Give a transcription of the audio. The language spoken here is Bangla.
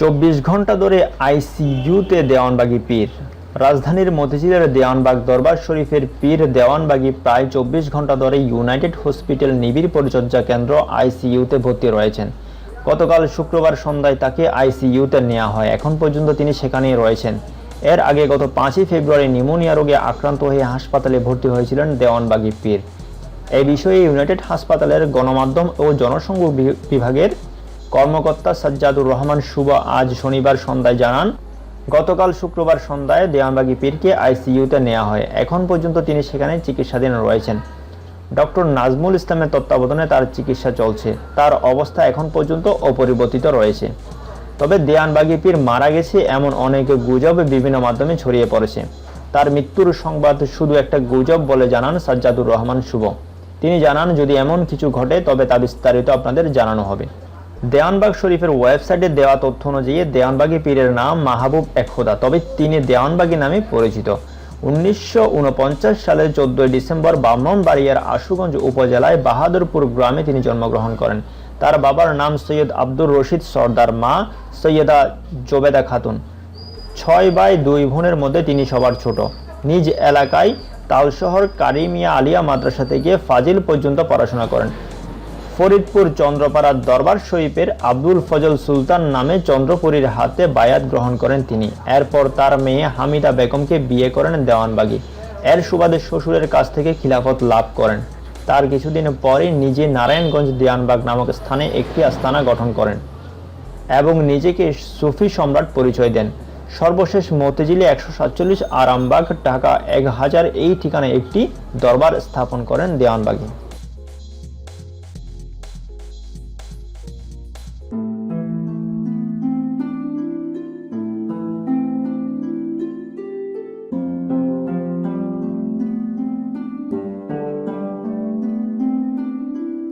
চব্বিশ ঘণ্টা ধরে আইসিইউতে দেওয়ানবাগি পীর। রাজধানীর মতিঝিলের দেওয়ানবাগ দরবার শরীফের পীর দেওয়ানবাগি প্রায় চব্বিশ ঘণ্টা ধরে ইউনাইটেড হসপিটাল নিবিড় পরিচর্যা কেন্দ্র আইসিইউতে ভর্তি রয়েছেন। গতকাল শুক্রবার সন্ধ্যায় তাকে আইসিইউতে নেওয়া হয়। এখন পর্যন্ত তিনি সেখানেই রয়েছেন। এর আগে গত পাঁচই ফেব্রুয়ারি নিউমোনিয়া রোগে আক্রান্ত হয়ে হাসপাতালে ভর্তি হয়েছিলেন দেওয়ানবাগি পীর। এ বিষয়ে ইউনাইটেড হাসপাতালের গণমাধ্যম ও জনসংযোগ বি- বিভাগের কর্মকর্তা সাজ্জাদুর রহমান শুভ আজ শনিবার সন্ধ্যায় জানান, গতকাল শুক্রবার সন্ধ্যায় দেওয়ানবাগি পীরকে আইসিইউতে নেওয়া হয়। এখন পর্যন্ত তিনি সেখানে চিকিৎসাধীন রয়েছেন। ডক্টর নাজমুল ইসলামের তত্ত্বাবধানে তার চিকিৎসা চলছে। তার অবস্থা এখন পর্যন্ত অপরিবর্তিত রয়েছে। তবে দেয়ানবাগি পীর মারা গেছে এমন অনেক গুজব বিভিন্ন মাধ্যমে ছড়িয়ে পড়েছে। তার মৃত্যুর সংবাদ শুধু একটা গুজব বলে জানান সাজ্জাদুর রহমান শুভ। তিনি জানান, যদি এমন কিছু ঘটে, তবে তা বিস্তারিত আপনাদের জানানো হবে। দেওয়ানবাগ শরীফের ওয়েবসাইটে দেওয়া তথ্য অনুযায়ী দেওয়ানবাগি পীরের নাম মাহবুব একখোদা, তবে তিনি দেওয়ানবাগি নামে পরিচিত। উনিশশো উনপঞ্চাশ সালের চোদ্দই ডিসেম্বর ব্রাহ্মণবাড়িয়ার আশুগঞ্জ উপজেলায় বাহাদুরপুর গ্রামে তিনি জন্মগ্রহণ করেন। তার বাবার নাম সৈয়দ আব্দুর রশিদ সর্দার মা সৈয়দা জোবেদা খাতুন। ছয় বাই দুই বোনের মধ্যে তিনি সবার ছোট। নিজ এলাকায় তালশহর কারিমিয়া আলিয়া মাদ্রাসা থেকে ফাজিল পর্যন্ত পড়াশোনা করেন। ফরিদপুর চন্দ্রপাড়ার দরবার শরীফের আব্দুল ফজল সুলতান নামে চন্দ্রপুরীর হাতে বায়াত গ্রহণ করেন তিনি। এরপর তার মেয়ে হামিদা বেগমকে বিয়ে করেন দেওয়ানবাগি। এর সুবাদে শ্বশুরের কাছ থেকে খিলাফত লাভ করেন। তার কিছুদিন পরে নিজে নারায়ণগঞ্জ দেওয়ানবাগ নামক স্থানে একটি আস্তানা গঠন করেন এবং নিজেকে সুফি সম্রাট পরিচয় দেন। সর্বশেষ মতিঝিলে একশো সাতচল্লিশ আরামবাগ, ঢাকা এক হাজার এই ঠিকানায় একটি দরবার স্থাপন করেন দেওয়ানবাগী।